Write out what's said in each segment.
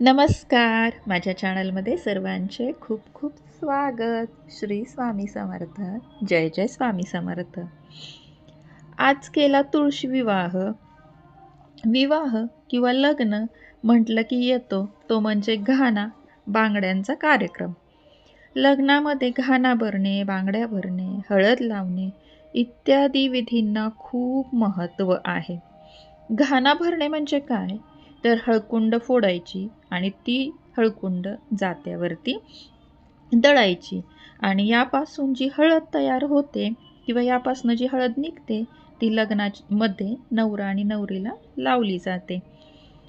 नमस्कार. माझ्या चॅनलमध्ये सर्वांचे खूप खूप स्वागत. श्री स्वामी समर्थ. जय जय स्वामी समर्थ. आज केला तुळशी विवाह. विवाह किंवा लग्न म्हटलं की येतो. तो म्हणजे घाणा बांगड्यांचा कार्यक्रम. लग्नामध्ये घाणा भरणे बांगड्या भरणे हळद लावणे इत्यादी विधींना खूप महत्त्व आहे. घाणा भरणे म्हणजे काय? तर हळकुंड फोडायची आणि ती हळकुंड जात्यावरती दळायची. आणि यापासून जी हळद तयार होते किंवा यापासून जी हळद निघते ती लग्नामध्ये नवरा आणि नवरीला लावली जाते.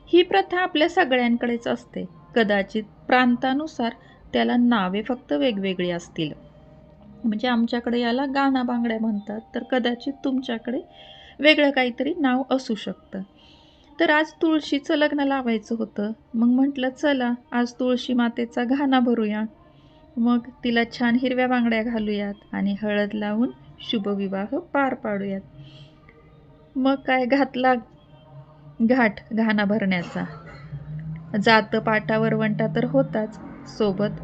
ही प्रथा आपल्या सगळ्यांकडेच असते. कदाचित प्रांतानुसार त्याला नावे फक्त वेगवेगळी असतील. म्हणजे आमच्याकडे याला गाणा बांगड्या म्हणतात तर कदाचित तुमच्याकडे वेगळं काहीतरी नाव असू शकतं. तर आज तुळशीचं लग्न लावायचं होतं. मग म्हटलं चला आज तुळशी मातेचा घाणा भरूया. मग तिला छान हिरव्या बांगड्या घालूयात आणि हळद लावून शुभविवाह पार पाडूयात. मग काय घातला घाट घाणा भरण्याचा? जात पाटा वरवंटा तर होताच सोबत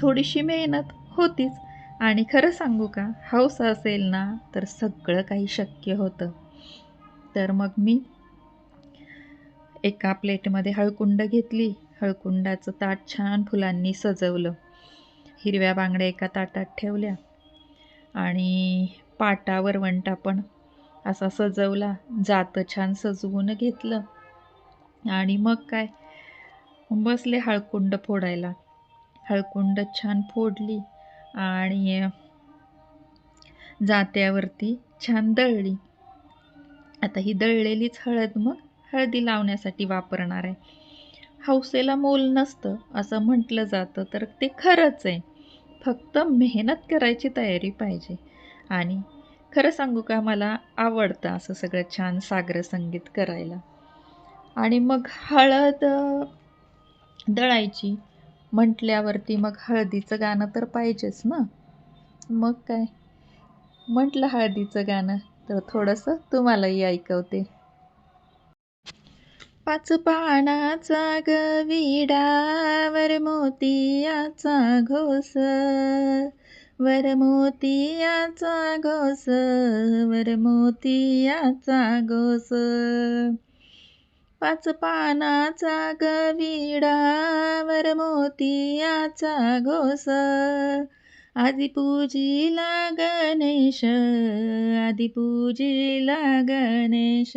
थोडीशी मेहनत होतीच. आणि खरं सांगू का हौस असेल ना तर सगळं काही शक्य होतं. तर मग मी एका प्लेटमध्ये हळकुंड घेतली. हळकुंडाचं ताट छान फुलांनी सजवलं. हिरव्या बांगड्या एका ताटात ठेवल्या. आणि पाटा वरवंटा पण असा सजवला. जातं छान सजवून घेतलं. आणि मग काय? बसले हळकुंड फोडायला. हळकुंड छान फोडली आणि जात्यावरती छान दळली. आता ही दळलेलीच हळद मग? हळदी लावण्यासाठी वापरणार आहे. हौसेला मोल नसतं असं म्हटलं जातं तर ते खरंच आहे. फक्त मेहनत करायची तयारी पाहिजे. आणि खरं सांगू का मला आवडतं असं सगळं छान सागर संगीत करायला. आणि मग हळद दळायची म्हटल्यावरती मग हळदीचं गाणं तर पाहिजेच ना? मग काय? म्हटलं हळदीचं गाणं तर थोडंसं तुम्हालाही ऐकवते. पाच पानाचा गविडा वर मोतियाचा घोस. वर मोतियाचा घोस वर मोतियाचा घोस. पाच पानाचा गविडा वर मोतियाचा घोस. आधी पूजीला गणेश आधी पूजीला गणेश.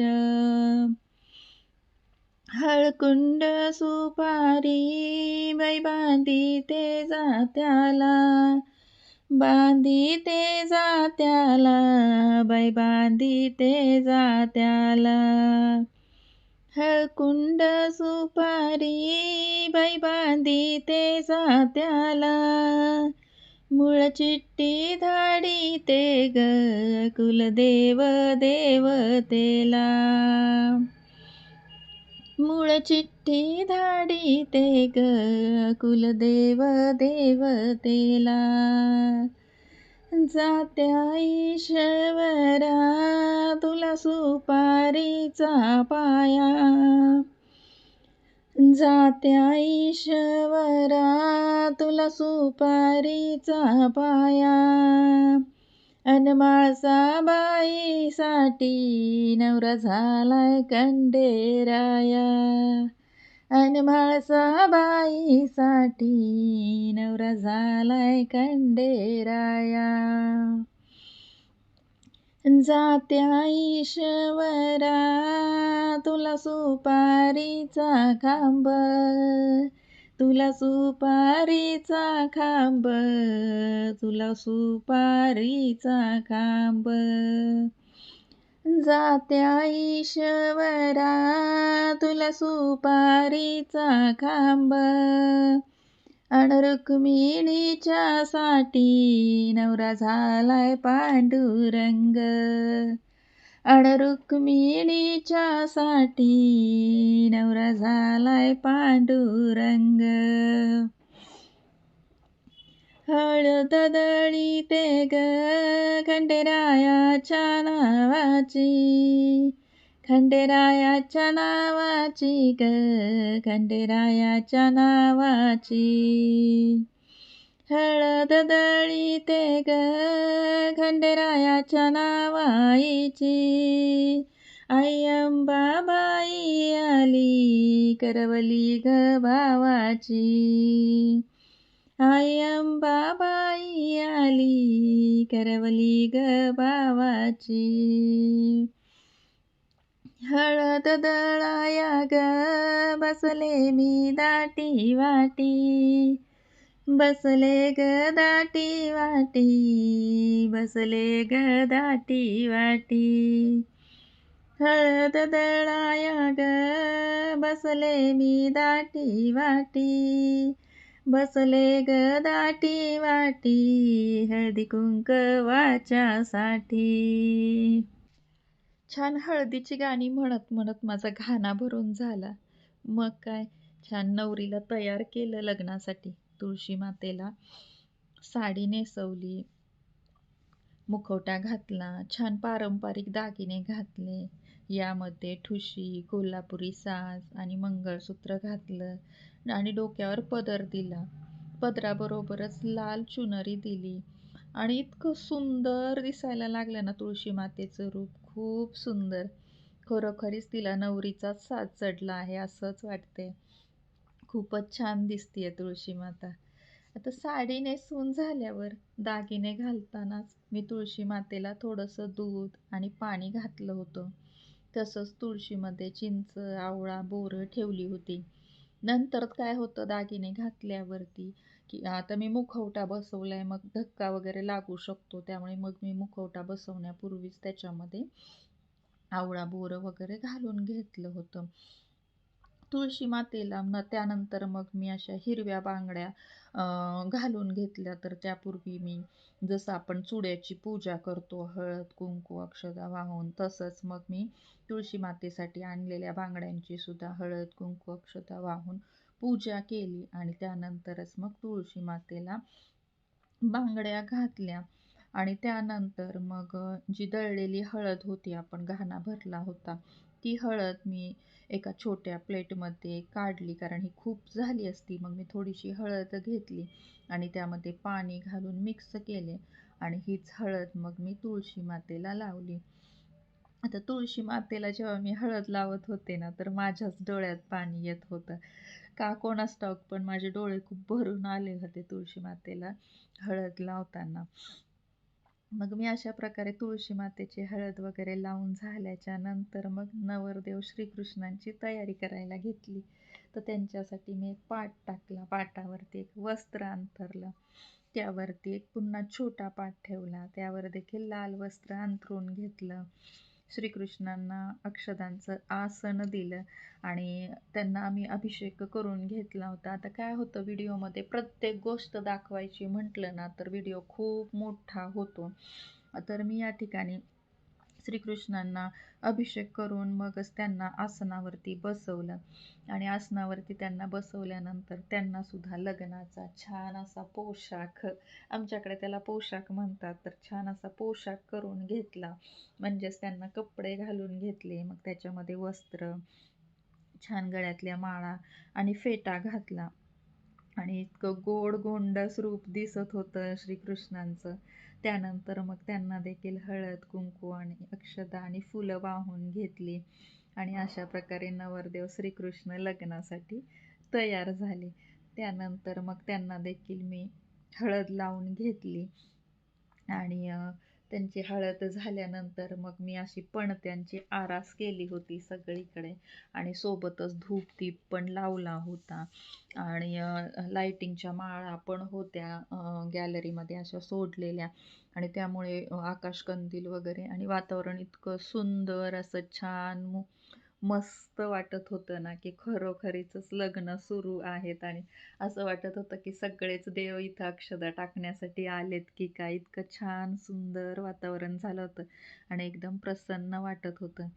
हळकुंड सुपारी बाई बांधी ते जात्याला. बांधी ते जात्याला बाई बांधी ते जात्याला. हळकुंड सुपारी बाई बांधी ते जात्याला. मुळ चिट्टी धाडी ते ग कुलदेव देवतेला मूळ चिठ्ठी धाडी ते ग कुलदेव देवतेला जात्या ईश्वरा तुला सुपारीचा पाया. जात्या ईश्वरा तुला सुपारीचा पाया. अनमाळसाबाईसाठी नवरा झालाय कंडेराया अनमाळसाबाईसाठी नवरा झालाय कंडेराया जात्या ईश्वरा तुला सुपारीचा खांब तुला सुपारीचा खांब तुला सुपारीचा खांब. जात्या ईश्वरा तुला सुपारीचा खांब. अण रुक्मिणीच्या साठी नवरा झालाय पांडुरंग. अण रुक्मिणीच्या साठी नवरा झालाय पांडुरंग. हळद दळी ते ग खंडेरायाच्या नावाची. खंडेरायाच्या नावाची ग खंडेरायाच्या नावाची. हळद दळी ते ग खंडेरायाच्या नावाईची. बाबाई आली करवली ग भावाची. बाबाई आली करवली ग भावाची. हळद दळाया ग बसले मी दाटी वाटी. बसले ग दाटी वाटी बसले ग दाटी वाटी. हळद दळाया ग बसले मी दाटी वाटी. बसले ग दाटी वाटी हळदी कुंक वाच्यासाठी छान हळदीची गाणी म्हणत म्हणत माझा घाना भरून झाला. मग काय? छान नवरीला तयार केलं लग्नासाठी. तुळशी मातेला साडी नेसवली मुखवटा घातला छान पारंपरिक दागिने घातले. यामध्ये ठुशी कोल्हापुरी साज आणि मंगळसूत्र घातलं आणि डोक्यावर पदर दिला. पदराबरोबरच लाल चुनरी दिली आणि इतकं सुंदर दिसायला लागलं ना तुळशी मातेचं रूप. खूप सुंदर. खरोखरीच तिला नवरीचाच साज चढला आहे असंच वाटते खूपच छान दिसतीये तुळशी माता. आता साडी नेसून झाल्यावर दागिने घालतानाच मी तुळशी मातेला थोडंसं दूध आणि पाणी घातलं होतं. तसंच तुळशीमध्ये चिंच आवळा बोरं ठेवली होती. नंतर काय होतं दागिने घातल्यावरती की आता मी मुखवटा बसवलाय मग धक्का वगैरे लागू शकतो. त्यामुळे मग मी मुखवटा बसवण्यापूर्वीच त्याच्यामध्ये आवळा बोरं वगैरे घालून घेतलं होतं. तुळशी मातेला न त्यानंतर मग मी अशा हिरव्या बांगड्या घालून घेतल्या. तर त्यापूर्वी मी जसं आपण चुड्याची पूजा करतो हळद कुंकू अक्षदा वाहून तसंच मग मी तुळशी मातेसाठी आणलेल्या बांगड्यांची सुद्धा हळद कुंकू अक्षदा वाहून पूजा केली. आणि त्यानंतरच मग तुळशी मातेला बांगड्या घातल्या. आणि त्यानंतर मग जी दळलेली हळद होती आपण घाणा भरला होता ती हळद मी एका छोट्या प्लेटमध्ये काढली कारण ही खूप झाली असती. मग मी थोडीशी हळद घेतली आणि त्यामध्ये पाणी घालून मिक्स केले आणि हीच हळद मग मी तुळशी मातेला लावली. आता तुळशी मातेला जेव्हा मी हळद लावत होते ना तर माझ्याच डोळ्यात पाणी येत होतं. का कोणास ठाऊक पण माझे डोळे खूप भरून आले होते तुळशी मातेला हळद लावताना. मग मी अशा प्रकारे तुळशी मातेची हळद वगैरे लावून झाल्याच्यानंतर मग नवरदेव श्रीकृष्णांची तयारी करायला घेतली. तर त्यांच्यासाठी मी एक पाट टाकला. पाटावरती एक वस्त्र अंथरलं. त्यावरती एक पुन्हा छोटा पाट ठेवला. त्यावर देखील लाल वस्त्र अंथरून घेतलं. श्रीकृष्णांना अक्षदांचं आसन दिलं आणि त्यांना आम्ही अभिषेक करून घेतला होता. आता काय होतं व्हिडिओमध्ये प्रत्येक गोष्ट दाखवायची म्हटलं ना तर व्हिडिओ खूप मोठा होतो. तर मी या ठिकाणी श्रीकृष्णांना अभिषेक करून मगच त्यांना आसनावरती बसवलं. आणि आसनावरती त्यांना बसवल्यानंतर त्यांना सुद्धा लग्नाचा छान असा पोशाख आमच्याकडे त्याला पोशाख म्हणतात तर छान असा पोशाख करून घेतला. म्हणजेच त्यांना कपडे घालून घेतले मग त्याच्यामध्ये वस्त्र छान गळ्यातल्या माळा आणि फेटा घातला. आणि इतकं गोड गोंडस रूप दिसत होतं श्रीकृष्णांचं. त्यानंतर मग त्यांना देखील हळद कुंकू आणि अक्षता आणि फुलं वाहून घेतली. आणि अशा प्रकारे नवरदेव श्रीकृष्ण लग्नासाठी तयार झाले. त्यानंतर मग त्यांना देखील मी हळद लावून घेतली. आणि त्यांची हळद झाल्यानंतर मग मी अशी पणत्यांची आरास केली होती सगळीकडे. आणि सोबतच धूप दीप पण लावला होता. आणि लाईटिंगच्या माळा पण होत्या गॅलरीमध्ये अशा सोडलेल्या. आणि त्यामुळे आकाशकंदील वगैरे आणि वातावरण इतकं सुंदर असं छान मस्त वाटत होतं ना की खरोखरीच लग्न सुरू आहेत आणि असं वाटत होतं की सगळेच देव इथं अक्षदा टाकण्यासाठी आलेत की काय इतकं छान सुंदर वातावरण झालं होतं आणि एकदम प्रसन्न वाटत होतं.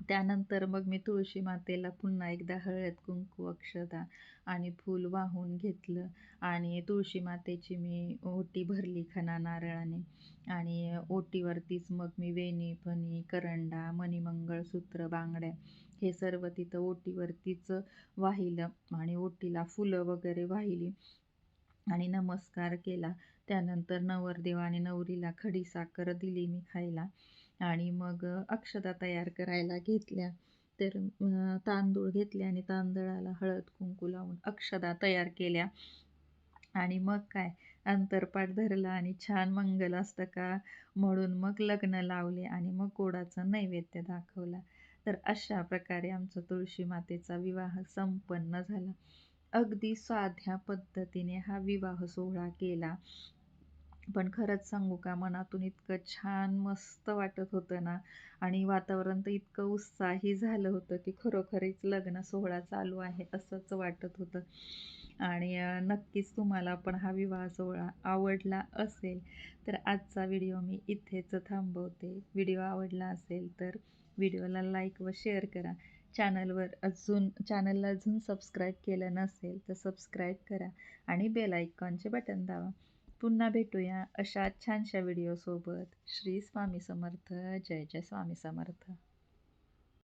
त्यानंतर मग मी तुळशी मातेला पुन्हा एकदा हळद कुंकू अक्षता आणि फूल वाहून घेतलं. आणि तुळशी मातेची मी ओटी भरली खना नारळाने. आणि ओटीवरतीच मग मी वेणी फणी करंडा मणिमंगळसूत्र बांगड्या हे सर्व तिथं ओटीवरतीच वाहिलं आणि ओटीला फुलं वगैरे वाहिली आणि नमस्कार केला. त्यानंतर नवरदेवाने नवरीला खडीसाखर दिली मी खायला. आणि मग अक्षता तयार करायला घेतल्या. तर तांदूळ घेतले आणि तांदळाला हळद कुंकू लावून अक्षदा तयार केल्या. आणि मग काय? अंतरपाठ धरला आणि छान मंगल असतं का म्हणून मग लग्न लावले आणि मग गोडाचा नैवेद्य दाखवला. तर अशा प्रकारे आमचा तुळशी मातेचा विवाह संपन्न झाला. अगदी साध्या पद्धतीने हा विवाह सोहळा केला. पण खरंच सांगू का मनातून इतकं छान मस्त वाटत होतं ना. आणि वातावरण तर इतकं उत्साही झालं होतं की खरोखरीच लग्न सोहळा चालू आहे असंच वाटत होतं. आणि नक्कीच तुम्हाला पण हा विवाह सोहळा आवडला असेल तर आजचा व्हिडिओ मी इथेच थांबवते. व्हिडिओ आवडला असेल तर व्हिडिओला लाईक व शेअर करा. चॅनलवर अजून चॅनलला अजून सबस्क्राईब केलं नसेल तर सबस्क्राईब करा आणि बेल आयकॉनचे बटन दाबा. पुन्हा भेटूया अशा छानशा व्हिडिओसोबत श्री स्वामी समर्थ. जय जय स्वामी समर्थ.